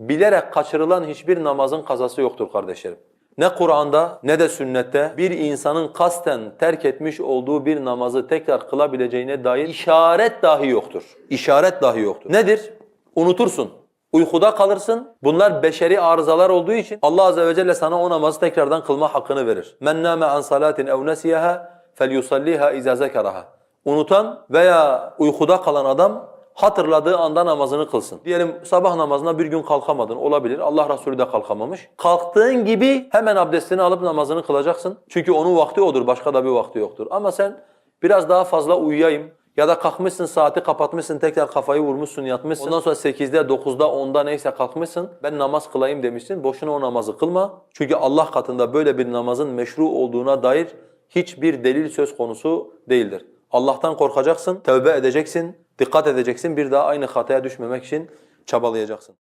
bilerek kaçırılan hiçbir namazın kazası yoktur kardeşlerim. Ne Kur'an'da ne de sünnette bir insanın kasten terk etmiş olduğu bir namazı tekrar kılabileceğine dair işaret dahi yoktur. İşaret dahi yoktur. Nedir? Unutursun. Uykuda kalırsın. Bunlar beşeri arızalar olduğu için Allah azze ve celle sana o namazı tekrardan kılma hakkını verir. Men nâme an salatin ev nesiyaha felyusalliha izâ. Unutan veya uykuda kalan adam hatırladığı anda namazını kılsın. Diyelim sabah namazına bir gün kalkamadın olabilir. Allah Resulü de kalkamamış. Kalktığın gibi hemen abdestini alıp namazını kılacaksın. Çünkü onun vakti odur, başka da bir vakti yoktur. Ama sen biraz daha fazla uyuyayım ya da kalkmışsın saati kapatmışsın tekrar kafayı vurmuşsun yatmışsın. Ondan sonra 8'de 9'da 10'da neyse kalkmışsın. Ben namaz kılayım demişsin. Boşuna o namazı kılma. Çünkü Allah katında böyle bir namazın meşru olduğuna dair hiçbir delil söz konusu değildir. Allah'tan korkacaksın, tövbe edeceksin, dikkat edeceksin. Bir daha aynı hataya düşmemek için çabalayacaksın.